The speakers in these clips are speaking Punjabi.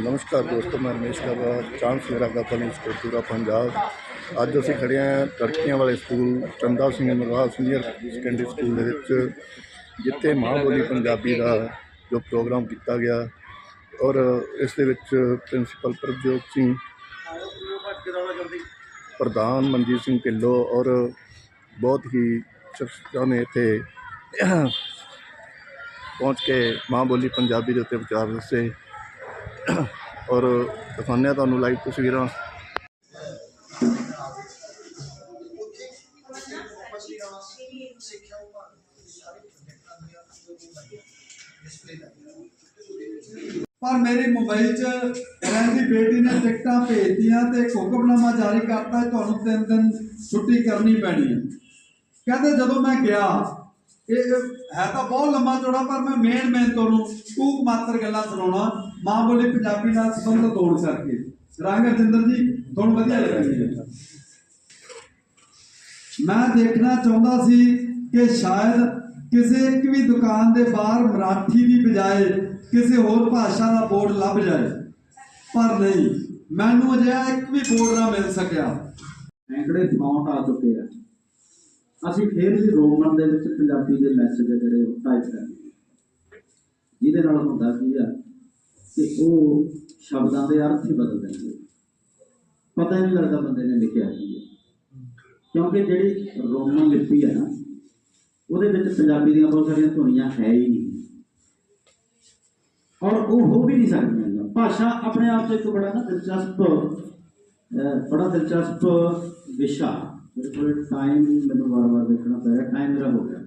ਨਮਸਕਾਰ ਦੋਸਤੋ, ਮੈਂ ਰਮੇਸ਼ ਕਾਬਾ ਚਾਂਸ ਮੇਰਾ ਪੁਲਿਸ ਕੋਟੂਰਾ ਪੰਜਾਬ। ਅੱਜ ਅਸੀਂ ਖੜੇ ਹਾਂ ਲੜਕੀਆਂ ਵਾਲੇ school, Chanda Singh Narwal senior secondary school ਦੇ ਵਿੱਚ, ਜਿੱਥੇ ਮਾਂ ਬੋਲੀ ਪੰਜਾਬੀ ਦਾ ਜੋ ਪ੍ਰੋਗਰਾਮ ਕੀਤਾ ਗਿਆ। ਔਰ ਇਸ ਦੇ ਵਿੱਚ ਪ੍ਰਿੰਸੀਪਲ ਪ੍ਰਭਜੋਤ ਸਿੰਘ, ਪ੍ਰਧਾਨ ਮਨਜੀਤ ਸਿੰਘ ਢਿੱਲੋਂ ਔਰ ਬਹੁਤ ਹੀ ਸ਼ਖਸੀਅਤਾਂ ਨੇ ਇੱਥੇ ਪਹੁੰਚ ਕੇ ਮਾਂ ਬੋਲੀ ਪੰਜਾਬੀ ਦੇ ਉੱਤੇ ਵਿਚਾਰ ਦੱਸੇ। ਔਰ ਦਿਖਾਉਂਦੇ ਹਾਂ ਤੁਹਾਨੂੰ ਲਾਈਵ ਤਸਵੀਰਾਂ। ਪਰ ਮੇਰੇ ਮੁੰਬਈ 'ਚ ਰਹਿੰਦੀ ਬੇਟੀ ਨੇ ਟਿਕਟਾਂ ਭੇਜਦੀਆਂ ਤੇ ਇੱਕ ਹੁਕਮਨਾਮਾ ਜਾਰੀ ਕਰਤਾ ਤੁਹਾਨੂੰ ਤਿੰਨ ਦਿਨ ਛੁੱਟੀ ਕਰਨੀ ਪੈਣੀ ਹੈ। ਕਹਿੰਦੇ ਜਦੋਂ ਮੈਂ ਗਿਆ, ਇਹ ਹੈ ਤਾਂ ਬਹੁਤ ਲੰਮਾ ਚੌੜਾ, ਪਰ ਮੈਂ ਮੇਨ ਮੇਨ ਤੁਹਾਨੂੰ ਟੂਕ ਮਾਤਰ ਗੱਲਾਂ ਸੁਣਾਉਣਾ। ਮਾਂ ਬੋਲੀ ਪੰਜਾਬੀ ਨਾਲ ਸੰਬੰਧ ਤੋੜ ਕਰਕੇ। ਰੰਗ ਰਜਿੰਦਰ ਜੀ, ਤੁਹਾਨੂੰ ਵਧੀਆ ਲੱਗਣਗੇ ਮੈਂ ਦੇਖਣਾ ਚਾਹੁੰਦਾ ਸੀ ਕਿ ਸ਼ਾਇਦ ਕਿਸੇ ਇੱਕ ਵੀ ਦੁਕਾਨ ਦੇ ਬਾਹਰ ਮਰਾਠੀ ਦੀ ਬਜਾਏ ਕਿਸੇ ਹੋਰ ਭਾਸ਼ਾ ਦਾ ਬੋਰਡ ਲੱਭ ਜਾਏ। ਪਰ ਨਹੀਂ, ਮੈਨੂੰ ਅਜਿਹਾ ਇੱਕ ਵੀ ਬੋਰਡ ਨਾ ਮਿਲ ਸਕਿਆ। ਐਂਕੜੇ ਫੌਂਟ ਆ ਚੁੱਕੇ ਆ। ਅਸੀਂ ਫਿਰ ਵੀ ਰੋਮਨ ਦੇ ਵਿੱਚ ਪੰਜਾਬੀ ਦੇ ਮੈਸੇਜ ਜਿਹੜੇ ਟਾਈਪ ਕਰਦੇ ਜਿਹਦੇ ਨਾਲ ਹੁੰਦਾ ਕੀ ਆ ਕਿ ਉਹ ਸ਼ਬਦਾਂ ਦੇ ਅਰਥ ਹੀ ਬਦਲ ਦਿੰਦੇ ਪਤਾ ਹੀ ਨਹੀਂ ਲੱਗਦਾ ਬੰਦੇ ਨੇ ਲਿਖਿਆ ਕੀ ਹੈ ਕਿਉਂਕਿ ਜਿਹੜੀ ਰੋਮਨ ਲਿਪੀ ਹੈ ਨਾ, ਉਹਦੇ ਵਿੱਚ ਪੰਜਾਬੀ ਦੀਆਂ ਬਹੁਤ ਸਾਰੀਆਂ ਧੁਨੀਆਂ ਹੈ ਹੀ ਨਹੀਂ। ਔਰ ਉਹ ਹੋ ਵੀ ਨਹੀਂ ਸਕਦੀਆਂ ਭਾਸ਼ਾ ਆਪਣੇ ਆਪ 'ਚ ਇੱਕ ਬੜਾ ਨਾ ਦਿਲਚਸਪ ਬੜਾ ਦਿਲਚਸਪ ਵਿਸ਼ਾ। ਮੇਰੇ ਕੋਲ ਟਾਈਮ ਮੈਨੂੰ ਵਾਰ-ਵਾਰ ਦੇਖਣਾ ਪੈ ਰਿਹਾ ਟਾਈਮ ਮੇਰਾ ਹੋ ਗਿਆ।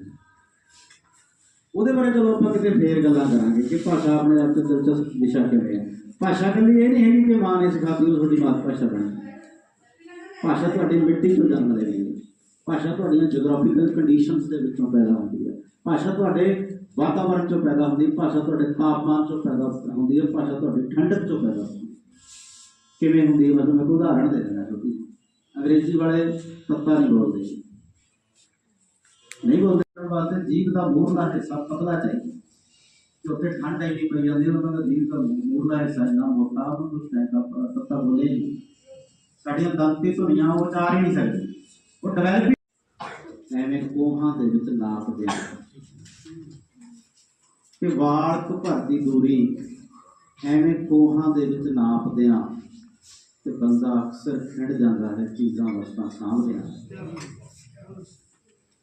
ਉਹਦੇ ਬਾਰੇ ਚਲੋ ਆਪਾਂ ਕਿਤੇ ਫੇਰ ਗੱਲਾਂ ਕਰਾਂਗੇ ਕਿ ਭਾਸ਼ਾ ਆਪਣੇ ਆਪ 'ਚ ਦਿਲਚਸਪ ਵਿਸ਼ਾ ਕਿਵੇਂ ਹੈ। ਭਾਸ਼ਾ ਕਹਿੰਦੀ ਇਹ ਨਹੀਂ ਹੈਗੀ ਕਿ ਮਾਂ ਨੇ ਸਿਖਾਤੀ, ਉਹ ਤੁਹਾਡੀ ਮਾਤ ਭਾਸ਼ਾ ਬਣੀ। ਭਾਸ਼ਾ ਤੁਹਾਡੀ ਮਿੱਟੀ ਤੋਂ ਜਨਮ ਲੈਂਦੀ ਹੈ। ਭਾਸ਼ਾ ਤੁਹਾਡੀਆਂ ਜੀਓਗ੍ਰਾਫੀਕਲ ਕੰਡੀਸ਼ਨਸ ਦੇ ਵਿੱਚੋਂ ਪੈਦਾ ਹੁੰਦੀ ਹੈ। ਭਾਸ਼ਾ ਤੁਹਾਡੇ ਵਾਤਾਵਰਣ ਚੋਂ ਪੈਦਾ ਹੁੰਦੀ ਹੈ, ਭਾਸ਼ਾ ਤੁਹਾਡੇ ਤਾਪਮਾਨ ਚੋਂ ਪੈਦਾ ਹੁੰਦੀ ਹੈ, ਭਾਸ਼ਾ ਤੁਹਾਡੀ ਠੰਡਕ ਚੋਂ ਪੈਦਾ ਹੁੰਦੀ ਹੈ। ਕਿਵੇਂ ਹੁੰਦੀ ਹੈ? ਮਤਲਬ ਮੈਂ ਉਦਾਹਰਣ ਦੇ ਦਿੰਦਾ। ਅੰਗਰੇਜ਼ੀ ਵਾਲੇ ਤੱਤਾ ਨਹੀਂ ਬੋਲਦੇ। ਨਹੀਂ ਬੋਲਦੇ ਕਰਨ ਵਾਸਤੇ ਜੀਭ ਦਾ ਮੂਹਰਲਾ ਹਿੱਸਾ ਪਤਲਾ ਚਾਹੀਦਾ। ਕਿ ਉੱਥੇ ਠੰਡ ਇੰਨੀ ਪਈ ਜਾਂਦੀ, ਉਹਨਾਂ ਦਾ ਜੀਭ ਦਾ ਮੂਹਰਲਾ ਹਿੱਸਾ ਇੰਨਾ ਮੋਟਾ, ਉਹਨੂੰ ਕੁਛ ਟਾਈਮ ਦਾ ਬੋਲੇ ਨਹੀਂ। ਸਾਡੀਆਂ ਦੰਤੀ ਧੁਨੀਆਂ ਉਹ ਚਾਰ ਹੀ ਨਹੀਂ ਸਕਦੀ। ਉਹ ਡਿਵੈਲਪ ਐਵੇਂ ਕੋਹਾਂ ਦੇ ਵਿੱਚ ਨਾਪ ਦੇ ਕਿ ਵਾਲ ਤੋਂ ਭਰ ਦੀ ਦੂਰੀ, ਐਵੇਂ ਕੋਹਾਂ ਦੇ ਵਿੱਚ ਨਾਪਦੇ ਆ। ਤੇ ਬੰਦਾ ਅਕਸਰ ਖਿੰਡ ਜਾਂਦਾ ਹੈ ਚੀਜ਼ਾਂ ਵਸਤਾਂ ਸਾਂਭਦੇ ਆ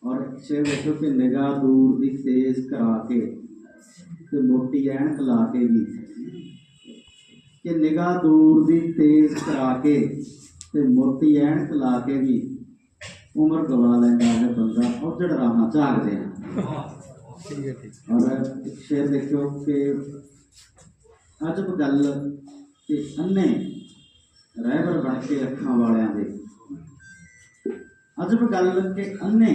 ਔਰ ਛੇ ਵੇਖੋ ਕਿ ਨਿਗਾਹ ਦੂਰ ਦੀ ਤੇਜ਼ ਕਰਾ ਕੇ ਤੇ ਮੋਟੀ ਐਨਕ ਲਾ ਕੇ ਵੀ ਕਿ ਨਿਗਾਹ ਦੂਰ ਦੀ ਤੇਜ਼ ਕਰਾ ਕੇ ਤੇ ਮੋਟੀ ਐਨਕ ਲਾ ਕੇ ਵੀ ਉਮਰ ਗਵਾ ਲੈਂਦਾ ਹੈ ਬੰਦਾ ਉਜੜ ਰਾਹਾਂ ਝਾਕਦੇ ਆ ਔਰ ਇੱਕ ਸ਼ੇਰ ਦੇਖਿਓ ਕਿ ਅਜਬ ਗੱਲ ਕਿ ਅੰਨੇ ਰਹਿਬਰ ਬਣ ਕੇ ਅੱਖਾਂ ਵਾਲਿਆਂ ਦੇ। ਅਜਬ ਗੱਲ ਕਿ ਅੰਨੇ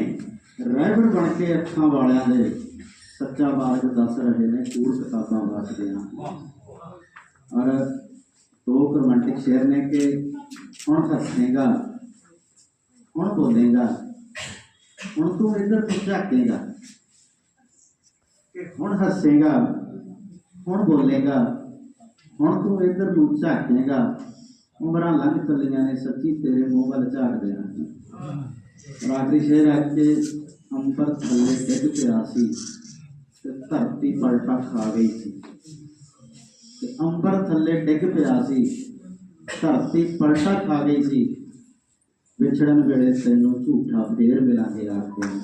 ਰਹਿਬਰ ਬਣ ਕੇ ਅੱਖਾਂ ਵਾਲਿਆਂ ਦੇ ਸੱਚਾ ਮਾਰਗ ਦੱਸ ਰਹੇ ਨੇ, ਕੂੜ ਕਿਤਾਬਾਂ ਵਾਚਦੇ ਆ। ਔਰ ਦੋ ਰੋਮਾਂਟਿਕ ਸ਼ੇਰ ਨੇ ਕਿ ਹੁਣ ਹੱਸੇਗਾ, ਹੁਣ ਬੋਲੇਗਾ, ਹੁਣ ਤੂੰ ਇੱਧਰ ਤੋਂ ਝਾਕੇਗਾ ਕਿ ਹੁਣ ਹੱਸੇਗਾ, ਹੁਣ ਬੋਲੇਗਾ, ਹੁਣ ਤੂੰ ਇੱਧਰ ਨੂੰ ਝਾਕੇਗਾ। ਉਮਰਾਂ ਲੰਘ ਚੱਲੀਆਂ ਨੇ ਸੱਚੀ ਤੇਰੇ ਮੂੰਹ ਵੱਲ ਝਾਕਦੇ ਹਨ ਔਰ ਸ਼ੇਰ ਹੈ ਕਿ ਅੰਬਰ ਥੱਲੇ ਡਿੱਗ ਪਿਆ ਸੀ ਤੇ ਧਰਤੀ ਪਲਟਾ ਖਾ ਗਈ ਸੀ। ਤੇ ਅੰਬਰ ਥੱਲੇ ਡਿੱਗ ਪਿਆ ਸੀ, ਧਰਤੀ ਪਲਟਾ ਖਾ ਗਈ ਸੀ। ਵਿਛੜਨ ਵੇਲੇ ਤੈਨੂੰ ਝੂਠਾ ਫੇਰ ਮਿਲਾਂਗੇ ਆਖਦੇ ਨੇ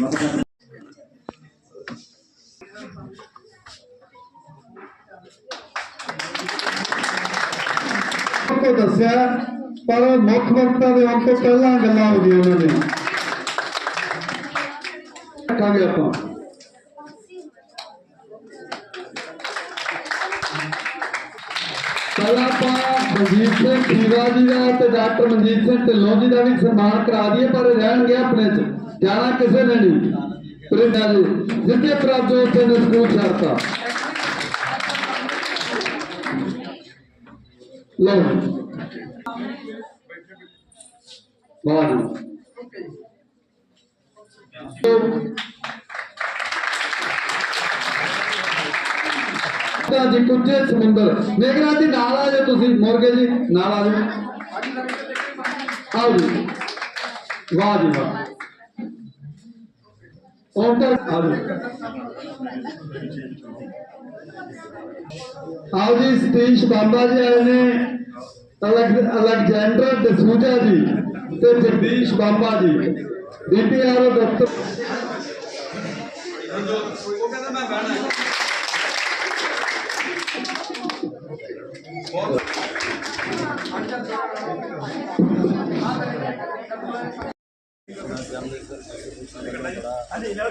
ਵਕਤ ਕੋ ਦੱਸਿਆ ਪਰ ਮੁੱਖ ਵਕਤਾ ਦੇ ਆਉਣ ਤੋਂ ਪਹਿਲਾਂ ਗੱਲਾਂ ਹੋ ਗਈਆਂ ਉਹਨਾਂ ਨੇ ਰੱਖਾਂਗੇ ਆਪਾਂ। ਪਹਿਲਾਂ ਆਪਾਂ ਮਨਜੀਤ ਸਿੰਘ ਖੀਵਾ ਜੀ ਦਾ ਤੇ ਡਾਕਟਰ ਮਨਜੀਤ ਸਿੰਘ ਢਿੱਲੋਂ ਜੀ ਦਾ ਵੀ ਸਨਮਾਨ ਕਰਾ ਦਈਏ, ਪਰ ਰਹਿਣਗੇ ਆਪਣੇ ਚ। ਜਾਣਾ ਕਿਸੇ ਨੇ ਨਹੀਂ। ਪ੍ਰਿੰਦਾ ਜੀ, ਜਿੱਥੇ ਪ੍ਰਭਜੋਤ ਸਿੰਘ ਨੇ ਸਕੂਲ ਛੱਡਤਾ। ਲਓ। ਬਾਹਰ ਨੂੰ ਤਾਂ ਜੀ ਕੁੱਜੇ ਸਮੁੰਦਰ। ਮੇਗਰਾ ਜੀ, ਨਾਲ ਆ ਜਾਓ ਤੁਸੀਂ, ਮੁਰਗੇ ਜੀ, ਨਾਲ ਆ ਜਾਓ। ਆਓ ਜੀ। ਵਾਹ ਜੀ ਵਾਹ। ਔਂਟਰ ਆਓ ਆਓ ਜੀ, ਸਤੀਸ਼ ਬਾਬਾ ਜੀ ਆਏ ਨੇ। ਅਲੈਗਜ਼ੈਂਡਰ ਦਸੂਜਾ ਜੀ। ਤੇ ਜਗਦੀਸ਼ ਬਾਬਾ ਜੀ ਬੀਪੀਆਰ ਦਫ਼ਤਰ ਉਹ ਕਹਿੰਦਾ ਮੈਂ ਬਹਿਣਾ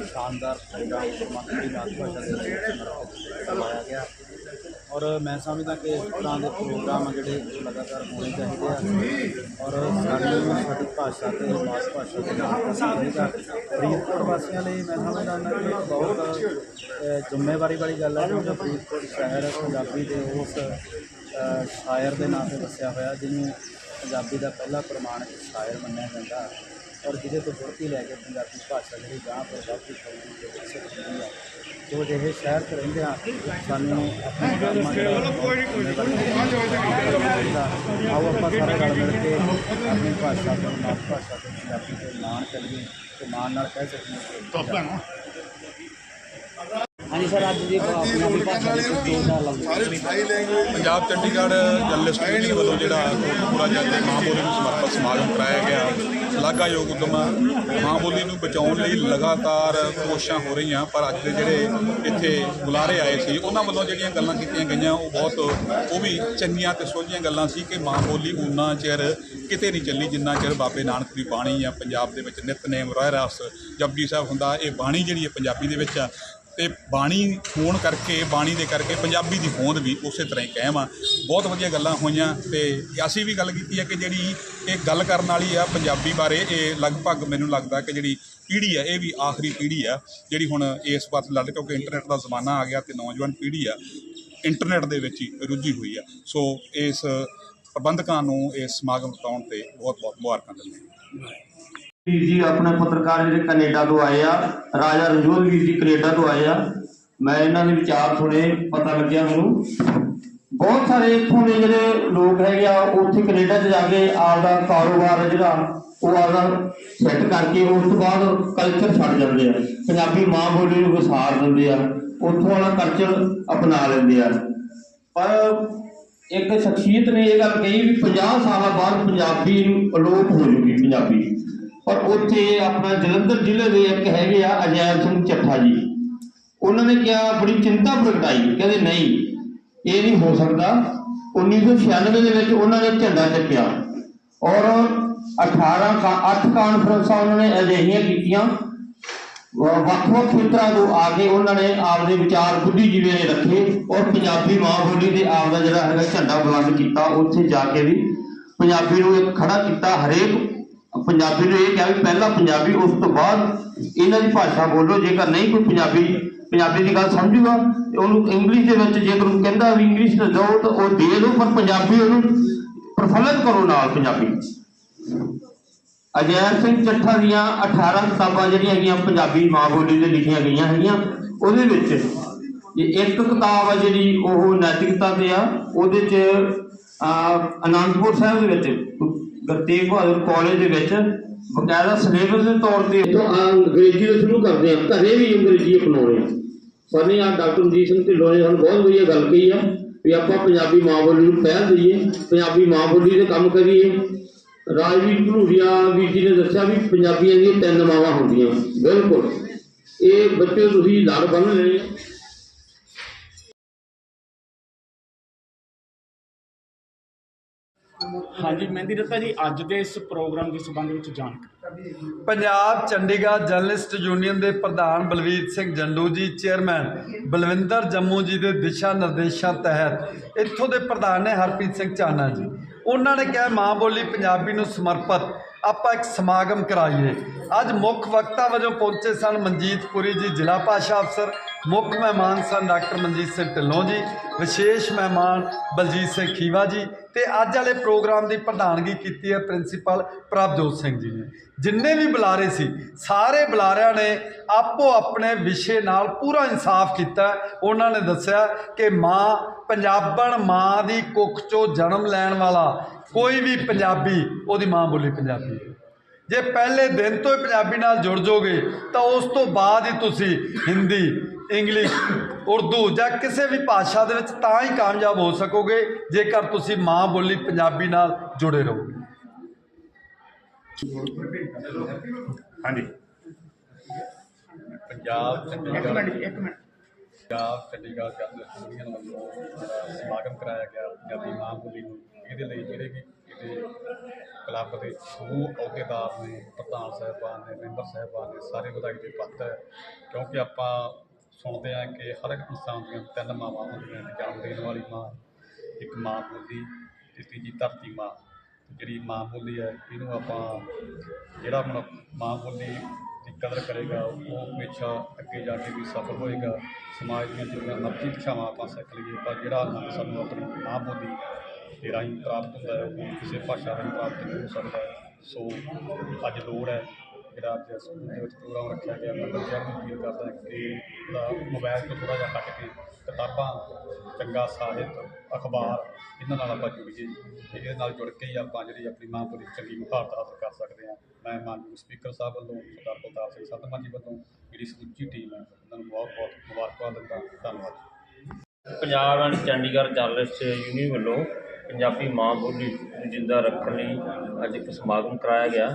ਸ਼ਾਨਦਾਰ ਪ੍ਰੋਗਰਾਮ ਮੰਤਰੀ ਰਾਜ ਭਾਸ਼ਾ ਦੇ ਵਿੱਚ ਕਰਵਾਇਆ ਗਿਆ। ਔਰ ਮੈਂ ਸਮਝਦਾ ਕਿ ਇਸ ਤਰ੍ਹਾਂ ਦੇ ਪ੍ਰੋਗਰਾਮ ਆ ਜਿਹੜੇ ਲਗਾਤਾਰ ਹੋਣੇ ਚਾਹੀਦੇ ਆ। ਔਰ ਸਾਨੂੰ ਸਾਡੀ ਭਾਸ਼ਾ ਤੇ ਮਾਤ ਭਾਸ਼ਾ ਦੇ ਨਾਲ ਚਾਹੀਦਾ ਫਰੀਦਕੋਟ ਵਾਸੀਆਂ ਲਈ ਮੈਂ ਸਮਝਦਾ ਕਿ ਬਹੁਤ ਜ਼ਿੰਮੇਵਾਰੀ ਵਾਲੀ ਗੱਲ ਹੈ ਕਿਉਂਕਿ ਫਰੀਦਕੋਟ ਸ਼ਹਿਰ ਪੰਜਾਬੀ ਦੇ ਉਸ ਸ਼ਾਇਰ ਦੇ ਨਾਂ ਤੇ ਵਸਿਆ ਹੋਇਆ, ਜਿਹਨੂੰ ਪੰਜਾਬੀ ਦਾ ਪਹਿਲਾ ਪ੍ਰਮਾਣਿਕ ਸ਼ਾਇਰ ਮੰਨਿਆ ਜਾਂਦਾ। ਔਰ ਜਿਹਦੇ ਤੋਂ ਗੁਰਤੀ ਲੈ ਕੇ ਪੰਜਾਬੀ ਭਾਸ਼ਾ ਜਿਹੜੀ ਗਾਂ ਪਰ ਵੱਧਦੀ ਫੈਲਦੀ ਤੇ ਵਿਕਸਿਤ ਹੁੰਦੀ ਹੈ। ਸੋ ਜਿਹੇ ਸ਼ਹਿਰ 'ਚ ਰਹਿੰਦੇ ਆ ਸਾਨੂੰ ਆਪਣੇ ਦਾ ਆਓ ਆਪਾਂ ਸਾਰੇ ਰਲ ਮਿਲ ਕੇ ਆਪਣੀ ਭਾਸ਼ਾ ਤੇ ਮਾਤ ਭਾਸ਼ਾ ਤੇ ਪੰਜਾਬੀ ਤੇ ਮਾਣ ਕਰੀਏ ਤੇ ਮਾਣ ਨਾਲ ਕਹਿ ਸਕੀਏ ਹਾਂਜੀ ਸਰ, ਅੱਜ ਦੀ ਪੰਜਾਬੀ ਭਾਸ਼ਾ ਦੀ ਦੋ ਦਾ ਲਫ਼ਜ਼ ਪੰਜਾਬ ਚੰਡੀਗੜ੍ਹ ਜਰਨਲਿਸਟ ਯੂਨੀਅਨ ਵੱਲੋਂ ਜਿਹੜਾ ਕੋਟਕਪੂਰਾ ਜਾ ਕੇ ਮਾਂ ਬੋਲੀ ਨੂੰ ਸਮਰਪਿਤ ਸਮਾਗਮ ਕਰਾਇਆ ਗਿਆ। ਸ਼ਲਾਘਾਯੋਗ ਉਦਮ ਮਾਂ ਬੋਲੀ ਨੂੰ ਬਚਾਉਣ ਲਈ ਲਗਾਤਾਰ ਕੋਸ਼ਿਸ਼ਾਂ ਹੋ ਰਹੀਆਂ, ਪਰ ਅੱਜ ਦੇ ਜਿਹੜੇ ਇੱਥੇ ਬੁਲਾਰੇ ਆਏ ਸੀ, ਉਹਨਾਂ ਵੱਲੋਂ ਜਿਹੜੀਆਂ ਗੱਲਾਂ ਕੀਤੀਆਂ ਗਈਆਂ, ਉਹ ਬਹੁਤ, ਉਹ ਵੀ ਚੰਗੀਆਂ ਤੇ ਸੋਝੀਆਂ ਗੱਲਾਂ ਸੀ ਕਿ ਮਾਂ ਬੋਲੀ ਉਨਾ ਚਿਰ ਕਿਤੇ ਨਹੀਂ ਚੱਲੀ, ਜਿੰਨਾ ਚਿਰ ਬਾਬੇ ਨਾਨਕ ਦੀ ਬਾਣੀ ਆ। ਪੰਜਾਬ ਦੇ ਵਿੱਚ ਨਿਤਨੇਮ ਰਹਿ ਰਸ ਜਪਜੀ ਸਾਹਿਬ ਹੁੰਦਾ, ਇਹ ਬਾਣੀ ਜਿਹੜੀ ਹੈ ਪੰਜਾਬੀ ਦੇ ਵਿੱਚ ਆ ਤੇ ਬਾਣੀ ਹੋਣ ਕਰਕੇ, ਬਾਣੀ ਦੇ ਕਰਕੇ, ਪੰਜਾਬੀ ਦੀ ਹੋਂਦ ਵੀ ਉਸੇ ਤਰ੍ਹਾਂ ਹੀ ਕਾਇਮ ਆ। ਬਹੁਤ ਵਧੀਆ ਗੱਲਾਂ ਹੋਈਆਂ ਤੇ ਅਸੀਂ ਵੀ ਗੱਲ ਕੀਤੀ ਹੈ ਕਿ ਜਿਹੜੀ ਇਹ ਗੱਲ ਕਰਨ ਵਾਲੀ ਆ ਪੰਜਾਬੀ ਬਾਰੇ, ਇਹ ਲਗਭਗ ਮੈਨੂੰ ਲੱਗਦਾ ਕਿ ਜਿਹੜੀ ਪੀੜ੍ਹੀ ਆ, ਇਹ ਵੀ ਆਖਰੀ ਪੀੜ੍ਹੀ ਆ, ਜਿਹੜੀ ਹੁਣ ਇਸ ਪਾਸ ਲੜ ਕਿਉਂਕਿ ਇੰਟਰਨੈਟ ਦਾ ਜ਼ਮਾਨਾ ਆ ਗਿਆ ਤੇ ਨੌਜਵਾਨ ਪੀੜ੍ਹੀ ਆ ਇੰਟਰਨੈਟ ਦੇ ਵਿੱਚ ਹੀ ਰੁੱਝੀ ਹੋਈ ਆ। ਸੋ ਇਸ ਪ੍ਰਬੰਧਕਾਂ ਨੂੰ ਇਸ ਸਮਾਗਮ ਬਤਾਉਣ ਤੇ ਬਹੁਤ ਬਹੁਤ ਮੁਬਾਰਕਾਂ ਦਿੰਦੇ ਹਾਂ। ਵੀਰ ਜੀ, ਆਪਣੇ ਪੱਤਰਕਾਰ ਜਿਹੜੇ ਕੈਨੇਡਾ ਤੋਂ ਆਏ ਆ, ਰਾਜਾ ਰਣਜੋਤ ਵੀਰ ਜੀ ਕੈਨੇਡਾ ਤੋਂ ਆਏ ਆ। ਮੈਂ ਇਹਨਾਂ ਦੇ ਵਿਚਾਰ ਸੁਣੇ, ਪਤਾ ਲੱਗਿਆ ਮੈਨੂੰ। ਬਹੁਤ ਸਾਰੇ ਇੱਥੋਂ ਦੇ ਜਿਹੜੇ ਲੋਕ ਹੈਗੇ ਆ, ਉੱਥੇ ਕੈਨੇਡਾ 'ਚ ਜਾ ਕੇ ਆਪਦਾ ਕਾਰੋਬਾਰ ਜਿਹੜਾ, ਉਹ ਆਪਦਾ ਸੈੱਟ ਕਰਕੇ ਉਸ ਤੋਂ ਬਾਅਦ ਕਲਚਰ ਛੱਡ ਜਾਂਦੇ ਆ। ਪੰਜਾਬੀ ਮਾਂ ਬੋਲੀ ਨੂੰ ਵਿਸਾਰ ਦਿੰਦੇ ਆ। ਉੱਥੋਂ ਵਾਲਾ ਕਲਚਰ ਅਪਣਾ ਲੈਂਦੇ ਆ। ਪਰ ਇੱਕ ਸ਼ਖਸੀਅਤ ਨੇ ਇਹ ਗੱਲ ਕਹੀ ਵੀ 50 ਸਾਲਾਂ ਬਾਅਦ ਪੰਜਾਬੀ ਨੂੰ ਅਲੋਪ ਹੋ ਜੂਗੀ, ਪੰਜਾਬੀ। ਪਰ ਉੱਥੇ ਆਪਣਾ ਜਲੰਧਰ ਜ਼ਿਲ੍ਹੇ ਦੇ ਇੱਕ ਹੈਗੇ ਆ ਅਜੈਬ ਸਿੰਘ ਚੱਠਾ ਜੀ। ਉਹਨਾਂ ਨੇ ਕਿਹਾ, ਬੜੀ ਚਿੰਤਾ ਪ੍ਰਗਟਾਈ ਕਹਿੰਦੇ, ਨਹੀਂ, ਇਹ ਨਹੀਂ ਹੋ ਸਕਦਾ। 1996 ਦੇ ਵਿੱਚ ਉਹਨਾਂ ਨੇ ਝੰਡਾ ਚੱਕਿਆ। ਔਰ 18 ਕਾ 8 ਕਾਨਫਰੰਸਾਂ ਉਹਨਾਂ ਨੇ ਅਜਿਹੀਆਂ ਕੀਤੀਆਂ। ਵੱਖ-ਵੱਖ ਖੇਤਰਾਂ ਤੋਂ ਆ ਕੇ ਉਹਨਾਂ ਨੇ ਆਪਦੇ ਵਿਚਾਰ ਬੁੱਧੀਜੀਵੀ ਨੇ ਰੱਖੇ ਔਰ ਪੰਜਾਬੀ ਮਾਂ ਬੋਲੀ ਦੇ ਆਪਦਾ ਜਿਹੜਾ ਹੈਗਾ ਝੰਡਾ ਬੁਲੰਦ ਕੀਤਾ। ਉੱਥੇ ਜਾ ਕੇ ਵੀ ਪੰਜਾਬੀ ਨੂੰ ਇੱਕ ਖੜਾ ਕੀਤਾ ਹਰੇਕ ਪੰਜਾਬੀ ਨੂੰ ਇਹ ਕਿਹਾ ਵੀ ਪਹਿਲਾਂ ਪੰਜਾਬੀ, ਉਸ ਤੋਂ ਬਾਅਦ ਇਹਨਾਂ ਦੀ ਭਾਸ਼ਾ ਬੋਲੋ, ਜੇਕਰ ਨਹੀਂ ਕੋਈ ਪੰਜਾਬੀ ਪੰਜਾਬੀ ਦੀ ਗੱਲ ਸਮਝੂਗਾ, ਤੇ ਉਹਨੂੰ ਇੰਗਲਿਸ਼ ਦੇ ਵਿੱਚ ਜੇਕਰ ਉਹ ਕਹਿੰਦਾ ਵੀ ਇੰਗਲਿਸ਼ ਤੇ ਦਿਓ ਤਾਂ ਉਹ ਦੇ ਦਿਓ, ਪਰ ਪੰਜਾਬੀ ਉਹਨੂੰ ਪ੍ਰਫੁੱਲਤ ਕਰੋ ਨਾਲ ਪੰਜਾਬੀ ਅਜੈਬ ਸਿੰਘ ਚੱਠਾ ਦੀਆਂ 18 ਕਿਤਾਬਾਂ ਜਿਹੜੀਆਂ ਹੈਗੀਆਂ ਪੰਜਾਬੀ ਮਾਂ ਬੋਲੀ ਦੇ ਲਿਖੀਆਂ ਗਈਆਂ ਹੈਗੀਆਂ, ਉਹਦੇ ਵਿੱਚ ਜੇ ਇੱਕ ਕਿਤਾਬ ਆ ਜਿਹੜੀ ਉਹ ਨੈਤਿਕਤਾ ਤੇ ਆ, ਉਹਦੇ ਚ ਅਨੰਦਪੁਰ ਸਾਹਿਬ ਦੇ ਵਿੱਚ ਗੁਰੂ ਬਹਾਦਰ ਕਾਲਜ ਦੇ ਵਿੱਚ, ਬਕਾਇਦਾ ਸਿਲੇਬਸ ਦੇ ਤੌਰ ਤੇ। ਅੰਗਰੇਜ਼ੀ ਤੋਂ ਸ਼ੁਰੂ ਕਰਦੇ ਆ, ਘਰੇ ਵੀ ਅੰਗਰੇਜ਼ੀ ਅਪਣਾਉਣੇ ਆ। ਪਰ ਆ ਡਾਕਟਰ ਮਨਜੀਤ ਸਿੰਘ ਢਿੱਲੋਂ ਨੇ ਸਾਨੂੰ ਬਹੁਤ ਵਧੀਆ ਗੱਲ ਕਹੀ ਆ, ਵੀ ਆਪਾਂ ਪੰਜਾਬੀ ਮਾਂ ਬੋਲੀ ਨੂੰ ਪਹਿਲ ਦਈਏ, ਪੰਜਾਬੀ ਮਾਂ ਬੋਲੀ ਦੇ ਕੰਮ ਕਰੀਏ। ਰਾਜਵੀਰ ਭਲੂਰੀਆ ਵੀਰ ਜੀ ਨੇ ਦੱਸਿਆ ਵੀ ਪੰਜਾਬੀਆਂ ਦੀਆਂ ਤਿੰਨ ਮਾਵਾਂ ਹੁੰਦੀਆਂ, ਬਿਲਕੁਲ। ਇਹ ਬੱਚੇ ਤੁਸੀਂ ਲੜ ਬੰਨ ਲੈਣੇ ਹਾਂਜੀ, ਮਹਿੰਦੀ ਰੱਤਾ ਜੀ, ਅੱਜ ਦੇ ਇਸ ਪ੍ਰੋਗਰਾਮ ਦੇ ਸੰਬੰਧ ਵਿੱਚ ਜਾਣਕਾਰੀ। ਪੰਜਾਬ ਚੰਡੀਗੜ੍ਹ ਜਰਨਲਿਸਟ ਯੂਨੀਅਨ ਦੇ ਪ੍ਰਧਾਨ ਬਲਵੀਰ ਸਿੰਘ ਜੰਡੂ ਜੀ, ਚੇਅਰਮੈਨ ਬਲਵਿੰਦਰ ਜੰਮੂ ਜੀ ਦੇ ਦਿਸ਼ਾ ਨਿਰਦੇਸ਼ਾਂ ਤਹਿਤ ਇੱਥੋਂ ਦੇ ਪ੍ਰਧਾਨ ਨੇ ਹਰਪ੍ਰੀਤ ਸਿੰਘ ਚਾਨਾ ਜੀ। ਉਹਨਾਂ ਨੇ ਕਿਹਾ, ਮਾਂ ਬੋਲੀ ਪੰਜਾਬੀ ਨੂੰ ਸਮਰਪਿਤ, ਆਪਾਂ ਇੱਕ ਸਮਾਗਮ ਕਰਾਈਏ। ਅੱਜ ਮੁੱਖ ਵਕਤਾ ਵਜੋਂ ਪਹੁੰਚੇ ਸਨ ਮਨਜੀਤ ਪੁਰੀ ਜੀ, ਜ਼ਿਲ੍ਹਾ ਭਾਸ਼ਾ ਅਫਸਰ ਮੁੱਖ ਮਹਿਮਾਨ ਸਨ ਡਾਕਟਰ ਮਨਜੀਤ ਸਿੰਘ ਢਿੱਲੋਂ ਜੀ, ਵਿਸ਼ੇਸ਼ ਮਹਿਮਾਨ ਬਲਜੀਤ ਸਿੰਘ ਖੀਵਾ ਜੀ ਤੇ ਅੱਜ ਵਾਲੇ ਪ੍ਰੋਗਰਾਮ ਦੀ ਪ੍ਰਧਾਨਗੀ ਕੀਤੀ ਹੈ ਪ੍ਰਿੰਸੀਪਲ ਪ੍ਰਭਜੋਤ ਸਿੰਘ ਜੀ ਨੇ। ਜਿੰਨੇ ਵੀ ਬੁਲਾਰੇ ਸੀ, ਸਾਰੇ ਬੁਲਾਰਿਆਂ ਨੇ ਆਪੋ ਆਪਣੇ ਵਿਸ਼ੇ ਨਾਲ ਪੂਰਾ ਇਨਸਾਫ ਕੀਤਾ। ਉਹਨਾਂ ਨੇ ਦੱਸਿਆ ਕਿ ਮਾਂ, ਪੰਜਾਬਣ ਮਾਂ ਦੀ ਕੁੱਖ ਚੋਂ ਜਨਮ ਲੈਣ ਵਾਲਾ ਕੋਈ ਵੀ ਪੰਜਾਬੀ, ਉਹਦੀ ਮਾਂ ਬੋਲੀ ਪੰਜਾਬੀ ਜੇ ਪਹਿਲੇ ਦਿਨ ਤੋਂ ਹੀ ਪੰਜਾਬੀ ਨਾਲ ਜੁੜ ਜਾਓਗੇ ਤਾਂ ਉਸ ਤੋਂ ਬਾਅਦ ਹੀ ਤੁਸੀਂ ਹਿੰਦੀ ਇੰਗਲਿਸ਼ ਉਰਦੂ ਜਾਂ ਕਿਸੇ ਵੀ ਭਾਸ਼ਾ ਦੇ ਵਿੱਚ ਤਾਂ ਹੀ ਕਾਮਯਾਬ ਹੋ ਸਕੋਗੇ ਜੇਕਰ ਤੁਸੀਂ ਮਾਂ ਬੋਲੀ ਪੰਜਾਬੀ ਨਾਲ ਜੁੜੇ ਰਹੋਗੇ ਹਾਂਜੀ। ਪੰਜਾਬ ਇੱਕ ਚੰਡੀਗੜ੍ਹ ਮਿੰਟ ਇੱਕ ਮਿੰਟ। ਪੰਜਾਬ ਚੰਡੀਗੜ੍ਹ ਯੂਨੀਅਨ ਵੱਲੋਂ ਸਮਾਗਮ ਕਰਾਇਆ ਗਿਆ ਪੰਜਾਬੀ ਮਾਂ ਬੋਲੀ ਨੂੰ। ਇਹਦੇ ਲਈ ਜਿਹੜੇ ਵੀ ਇਹਦੇ ਕਲੱਬ ਦੇ ਸਮੂਹ ਅਹੁਦੇਦਾਰ ਨੇ ਪ੍ਰਧਾਨ ਸਾਹਿਬਾਨ ਨੇ ਮੈਂਬਰ ਸਾਹਿਬਾਨ ਨੇ ਸਾਰੇ ਵਧਾਈ ਦੇ ਪਾਤਰ ਹੈ ਕਿਉਂਕਿ ਆਪਾਂ ਸੁਣਦੇ ਹਾਂ ਕਿ ਹਰ ਇੱਕ ਇਨਸਾਨ ਦੀਆਂ ਤਿੰਨ ਮਾਵਾਂ ਹੁੰਦੀਆਂ ਨੇ ਜਨਮ ਦੇਣ ਵਾਲੀ ਮਾਂ, ਇੱਕ ਮਾਂ ਬੋਲੀ ਅਤੇ ਤੀਜੀ ਧਰਤੀ ਮਾਂ। ਜਿਹੜੀ ਮਾਂ ਬੋਲੀ ਹੈ, ਇਹਨੂੰ ਆਪਾਂ ਜਿਹੜਾ ਮਨੁੱਖ ਮਾਂ ਬੋਲੀ ਦੀ ਕਦਰ ਕਰੇਗਾ, ਉਹ ਹਮੇਸ਼ਾ ਅੱਗੇ ਜਾ ਕੇ ਵੀ ਸਫਲ ਹੋਏਗਾ। ਸਮਾਜ ਦੀਆਂ ਜਿਹੜੀਆਂ ਮਰਜ਼ੀ ਭਾਸ਼ਾਵਾਂ ਆਪਾਂ ਸਿੱਖ ਲਈਏ, ਪਰ ਜਿਹੜਾ ਆਨੰਦ ਸਾਨੂੰ ਆਪਣੀ ਮਾਂ ਬੋਲੀ ਦੇ ਰਾਹੀਂ ਪ੍ਰਾਪਤ ਹੁੰਦਾ ਹੈ, ਉਹ ਕਿਸੇ ਭਾਸ਼ਾ ਰਾਹੀਂ ਪ੍ਰਾਪਤ ਨਹੀਂ ਹੋ ਸਕਦਾ। ਸੋ, ਅੱਜ ਲੋੜ ਹੈ ਜਿਹੜਾ ਅੱਜ ਸਕੂਲ ਦੇ ਵਿੱਚ ਪ੍ਰੋਗਰਾਮ ਰੱਖਿਆ ਗਿਆ, ਮੈਂ ਬੱਚਿਆਂ ਨੂੰ ਅਪੀਲ ਕਰਦਾ ਕਿ ਜਿਹੜਾ ਮੋਬਾਈਲ ਤੋਂ ਥੋੜ੍ਹਾ ਜਿਹਾ ਹਟ ਕੇ ਕਿਤਾਬਾਂ, ਚੰਗਾ ਸਾਹਿਤ, ਅਖਬਾਰ, ਇਹਨਾਂ ਨਾਲ ਆਪਾਂ ਜੁੜੀਏ। ਇਹਦੇ ਨਾਲ ਜੁੜ ਕੇ ਹੀ ਆਪਾਂ ਜਿਹੜੀ ਆਪਣੀ ਮਾਂ ਬੋਲੀ ਚੰਗੀ ਮੁਹਾਰਤ ਹਾਸਲ ਕਰ ਸਕਦੇ ਹਾਂ। ਮੈਂ ਮਾਨਯੋਗ ਸਪੀਕਰ ਸਾਹਿਬ ਵੱਲੋਂ, ਸਰਦਾਰ ਪ੍ਰਤਾਪ ਸਿੰਘ ਸਤਮਾ ਜੀ ਵੱਲੋਂ ਜਿਹੜੀ ਸਮੁੱਚੀ ਟੀਮ ਹੈ, ਉਹਨਾਂ ਨੂੰ ਬਹੁਤ ਬਹੁਤ ਮੁਬਾਰਕਬਾਦ ਦਿੰਦਾ ਧੰਨਵਾਦ Punjab and Chandigarh journalist union ਵੱਲੋਂ ਪੰਜਾਬੀ ਮਾਂ ਬੋਲੀ ਨੂੰ ਜਿੰਦਾ ਰੱਖਣ ਲਈ ਅੱਜ ਇੱਕ ਸਮਾਗਮ ਕਰਾਇਆ ਗਿਆ।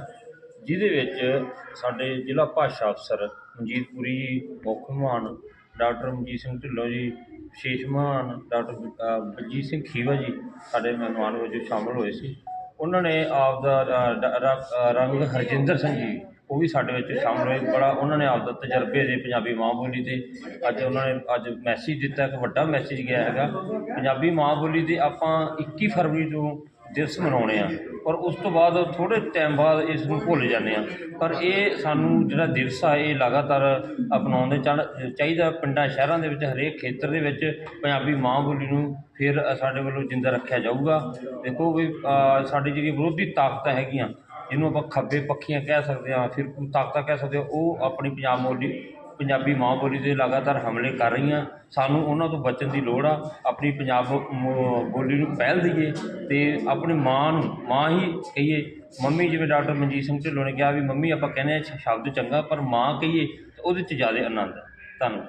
ਜਿਹਦੇ ਵਿੱਚ ਸਾਡੇ ਜ਼ਿਲ੍ਹਾ ਭਾਸ਼ਾ ਅਫਸਰ ਮਨਜੀਤ ਪੁਰੀ ਜੀ, ਮੁੱਖ ਮਹਿਮਾਨ ਡਾਕਟਰ ਮਨਜੀਤ ਸਿੰਘ ਢਿੱਲੋਂ ਜੀ, ਵਿਸ਼ੇਸ਼ ਮਹਿਮਾਨ ਡਾਕਟਰ ਬਲਜੀਤ ਸਿੰਘ ਖੀਵਾ ਜੀ ਸਾਡੇ ਮਹਿਮਾਨ ਵਜੋਂ ਸ਼ਾਮਲ ਹੋਏ ਸੀ। ਉਹਨਾਂ ਨੇ ਆਪ ਦਾ ਰੰਗ ਹਰਜਿੰਦਰ ਸਿੰਘ ਜੀ, ਉਹ ਵੀ ਸਾਡੇ ਵਿੱਚ ਸ਼ਾਮਲ ਹੋਏ। ਬੜਾ ਉਹਨਾਂ ਨੇ ਆਪਦਾ ਤਜਰਬੇ ਦੇ ਪੰਜਾਬੀ ਮਾਂ ਬੋਲੀ ਤੇ ਅੱਜ ਉਹਨਾਂ ਨੇ ਅੱਜ ਮੈਸੇਜ ਦਿੱਤਾ, ਇੱਕ ਵੱਡਾ ਮੈਸੇਜ ਗਿਆ ਹੈਗਾ। ਪੰਜਾਬੀ ਮਾਂ ਬੋਲੀ ਦੇ ਆਪਾਂ 21 ਫਰਵਰੀ ਨੂੰ ਦਿਵਸ ਮਨਾਉਣੇ ਆ। ਪਰ ਉਸ ਤੋਂ ਬਾਅਦ ਥੋੜ੍ਹੇ ਟਾਈਮ ਬਾਅਦ ਇਸ ਨੂੰ ਭੁੱਲ ਜਾਂਦੇ ਹਾਂ। ਪਰ ਇਹ ਸਾਨੂੰ ਜਿਹੜਾ ਦਿਵਸ ਆ, ਇਹ ਲਗਾਤਾਰ ਅਪਣਾਉਂਦੇ ਚਾਹ- ਚਾਹੀਦਾ ਪਿੰਡਾਂ, ਸ਼ਹਿਰਾਂ ਦੇ ਵਿੱਚ, ਹਰੇਕ ਖੇਤਰ ਦੇ ਵਿੱਚ ਪੰਜਾਬੀ ਮਾਂ ਬੋਲੀ ਨੂੰ ਫਿਰ ਸਾਡੇ ਵੱਲੋਂ ਜਿੰਦਾ ਰੱਖਿਆ ਜਾਊਗਾ। ਦੇਖੋ ਵੀ ਸਾਡੀ ਜਿਹੜੀ ਵਿਰੋਧੀ ਤਾਕਤਾਂ ਹੈਗੀਆਂ, ਜਿਹਨੂੰ ਆਪਾਂ ਖੱਬੇ ਪੱਖੀਆਂ ਕਹਿ ਸਕਦੇ ਹਾਂ, ਫਿਰ ਤਾਕਤਾਂ ਕਹਿ ਸਕਦੇ ਹਾਂ, ਉਹ ਆਪਣੀ ਪੰਜਾਬ ਬੋਲੀ ਪੰਜਾਬੀ ਮਾਂ ਬੋਲੀ ਤੇ ਲਗਾਤਾਰ ਹਮਲੇ ਕਰ ਰਹੀਆਂ। ਸਾਨੂੰ ਉਹਨਾਂ ਤੋਂ ਬਚਣ ਦੀ ਲੋੜ ਆ। ਆਪਣੀ ਪੰਜਾਬ ਮ- ਬੋਲੀ ਨੂੰ ਪਹਿਲ ਦਈਏ ਅਤੇ ਆਪਣੀ ਮਾਂ ਨੂੰ, ਮਾਂ ਹੀ ਕਹੀਏ। ਮੰਮੀ ਜਿਵੇਂ ਡਾਕਟਰ ਮਨਜੀਤ ਸਿੰਘ ਢਿੱਲੋਂ ਨੇ ਕਿਹਾ ਵੀ ਮੰਮੀ ਆਪਾਂ ਕਹਿੰਦੇ ਆ ਸ਼ਬਦ ਚੰਗਾ ਪਰ ਮਾਂ ਕਹੀਏ ਤਾਂ ਉਹਦੇ 'ਚ ਜ਼ਿਆਦਾ ਆਨੰਦ ਹੈ ਧੰਨਵਾਦ।